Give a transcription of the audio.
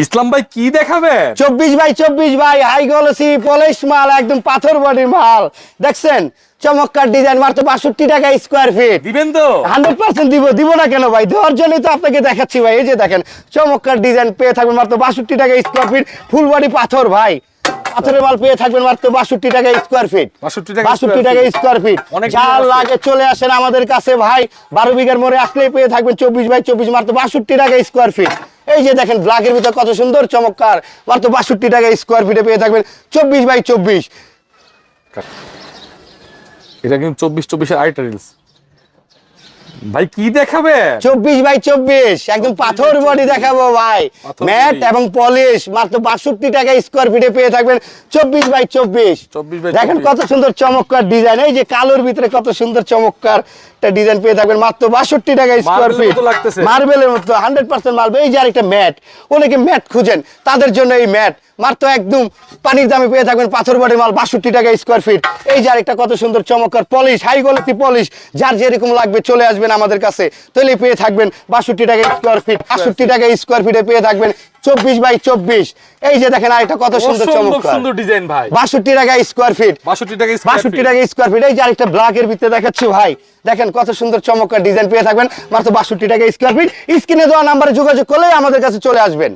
ইসলাম ভাই কি দেখাবে? চব্বিশ বাই চব্বিশ ভাই হাই গলসি পলিশ মাল একদম পাথর বডির মাল। দেখছেন? চমৎকার ডিজাইন মাত্র বাষট্টি টাকা স্কোয়ার ফিট দিবেন তো? হান্ড্রেড পার্সেন্ট দিব দিব না কেন ভাই? দেওয়ার জন্যই তো আপনাকে দেখাচ্ছি ভাই এই যে দেখেন চমৎকার ডিজাইন পেয়ে থাকবেন মাত্র বাষট্টি টাকা স্কোয়ার ফিট ফুল বডি পাথর ভাই। পাথরের মাল পেয়ে থাকবেন মাত্র বাষট্টি টাকা স্কোয়ার ফিট বাষট্টি টাকা স্কোয়ার ফিট অনেক যা সুন্দর আছে। লাগে চলে আসেন আমাদের কাছে ভাই। বারো বিঘার মোড়ে আসলেই পেয়ে থাকবেন চব্বিশ বাই চব্বিশ মাত্র বাষট্টি টাকা স্কোয়ার ফিট এই যে দেখেন ব্ল্যাকের ভিতর কত সুন্দর চমৎকার, মাত্র বাষট্টি টাকা স্কোয়ার ফিটে পেয়ে থাকবেন চব্বিশ বাই চব্বিশ। এটা কিন্তু চব্বিশ চব্বিশের আইটা রিলস ভাই কি দেখাবে? চব্বিশ বাই চব্বিশ একদম পাথর বডি দেখাবো ভাই। ম্যাট এবং পলিশ মাত্র বাষট্টি টাকা স্কোয়ার ফিটে পেয়ে থাকবেন চব্বিশ বাই চব্বিশ। 24 দেখেন কত সুন্দর চমৎকার ডিজাইন এই যে কালোর ভিতরে কত সুন্দর চমৎকার একটা ডিজাইন পেয়ে থাকবেন মাত্র বাষট্টি টাকা স্কোয়ার ফিট মার্বেলের মতো হান্ড্রেড পার্সেন্ট মার্বেল এই যে আরেকটা ম্যাট অনেকে ম্যাট খুঁজেন তাদের জন্য এই ম্যাট। মাত্র একদম পানির দামে পেয়ে থাকবেন পাথর বডি মাল বাষট্টি টাকা স্কোয়ার ফিট এই যে আরেকটা কত সুন্দর চমৎকার পলিশ হাই কোয়ালিটি পলিশ যার যেরকম লাগবে চলে আসবেন আমাদের কাছে। তাহলে পেয়ে থাকবেন বাষট্টি টাকা স্কোয়ার ফিট বাষট্টি টাকা স্কোয়ার ফিটে পেয়ে থাকবেন চব্বিশ বাই চব্বিশ। এই যে দেখেন আরেকটা কত সুন্দর অসম্ভব চমৎকার। সুন্দর ডিজাইন ভাই। বাষট্টি টাকা স্কোয়ার ফিট বাষট্টি টাকা বাষট্টি টাকা স্কোয়ার ফিট এই যে আরেকটা ব্ল্যাকের ভিতরে দেখাচ্ছি ভাই। দেখেন কত সুন্দর চমৎকার ডিজাইন পেয়ে থাকবেন। মাত্র বাষট্টি টাকা স্কোয়ার ফিট স্ক্রিনে দেওয়া নাম্বারে যোগাযোগ করলে আমাদের কাছে চলে আসবেন।